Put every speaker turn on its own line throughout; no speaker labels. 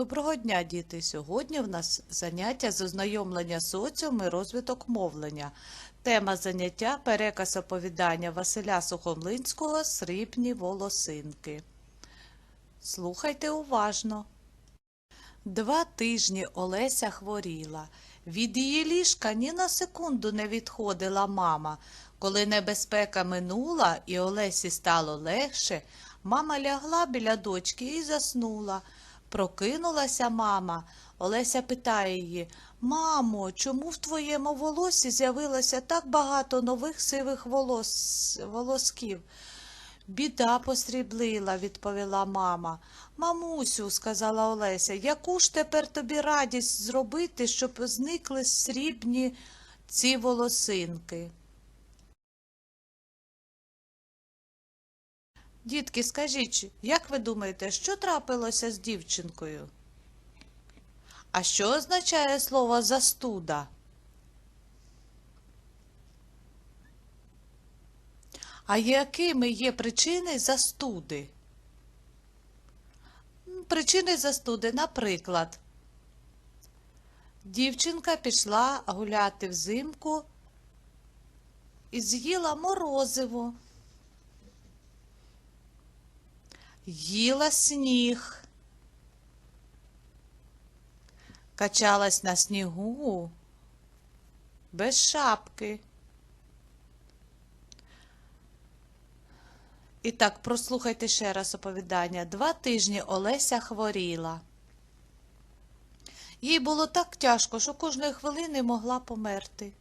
Доброго дня, діти! Сьогодні в нас заняття з ознайомлення з соціумом і розвиток мовлення. Тема заняття переказ оповідання Василя Сухомлинського «Срібні волосинки. Слухайте уважно. Два тижні Олеся хворіла. Від її ліжка ні на секунду не відходила мама. Коли небезпека минула і Олесі стало легше, мама лягла біля дочки і заснула. Прокинулася мама. Олеся питає її, мамо, чому в твоєму волосі з'явилося так багато нових сивих волос... волосків? Біда посріблила, відповіла мама. Мамусю, сказала Олеся, яку ж тепер тобі радість зробити, щоб зникли срібні ці волосинки? Дітки, скажіть, як ви думаєте, що трапилося з дівчинкою? А що означає слово застуда? А якими є причини застуди? Причини застуди, наприклад, дівчинка пішла гуляти взимку і з'їла морозиво. Їла сніг, качалась на снігу без шапки. І так, прослухайте ще раз оповідання. Два тижні Олеся хворіла. Їй було так тяжко, що кожної хвилини могла померти.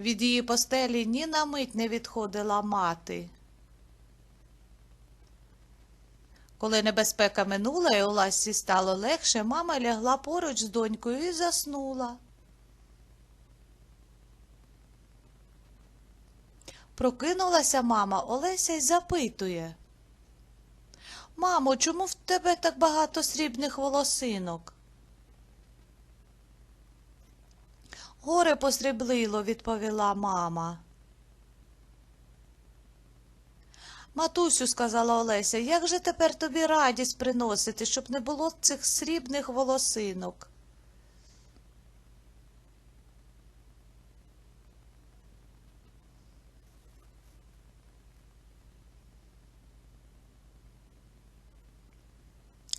Від її постелі ні на мить не відходила мати. Коли небезпека минула і Оласі стало легше, мама лягла поруч з донькою і заснула. Прокинулася мама Олеся й запитує. Мамо, чому в тебе так багато срібних волосинок? Горе посріблило, відповіла мама. Матусю, сказала Олеся, як же тепер тобі радість приносити, щоб не було цих срібних волосинок?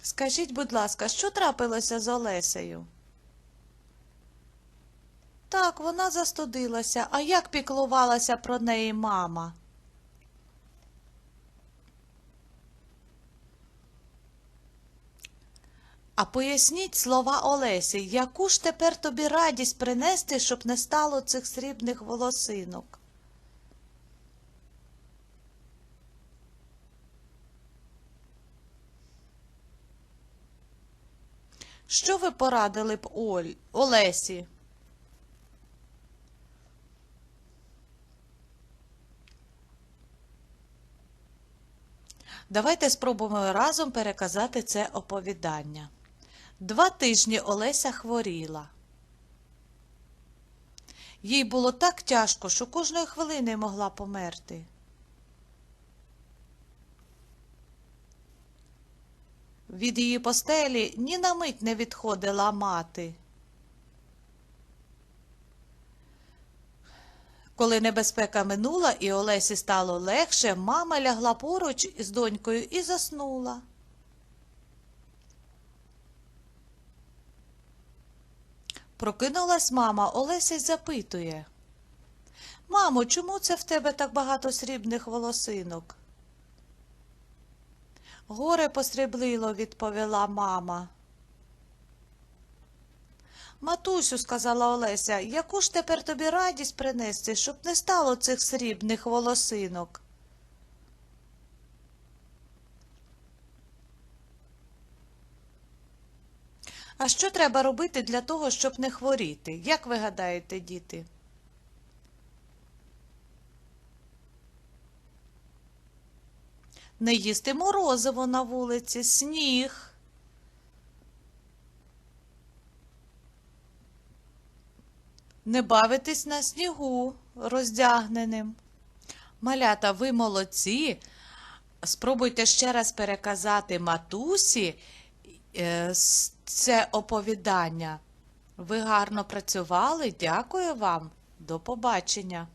Скажіть, будь ласка, що трапилося з Олесею? Так, вона застудилася. А як піклувалася про неї мама? А поясніть слова Олесі, яку ж тепер тобі радість принести, щоб не стало цих срібних волосинок? Що ви порадили б Оль... Олесі? Давайте спробуємо разом переказати це оповідання. Два тижні Олеся хворіла. Їй було так тяжко, що кожної хвилини могла померти. Від її постелі ні на мить не відходила мати. Коли небезпека минула і Олесі стало легше, мама лягла поруч із донькою і заснула. Прокинулась мама, Олеся й запитує. Мамо, чому це в тебе так багато срібних волосинок? Горе посріблило, відповіла мама. Матусю, сказала Олеся, яку ж тепер тобі радість принести, щоб не стало цих срібних волосинок? А що треба робити для того, щоб не хворіти? Як ви гадаєте, діти? Не їсти морозиво на вулиці, сніг. Не бавитись на снігу роздягненим. Малята, ви молодці. Спробуйте ще раз переказати матусі е, це оповідання. Ви гарно працювали. Дякую вам. До побачення.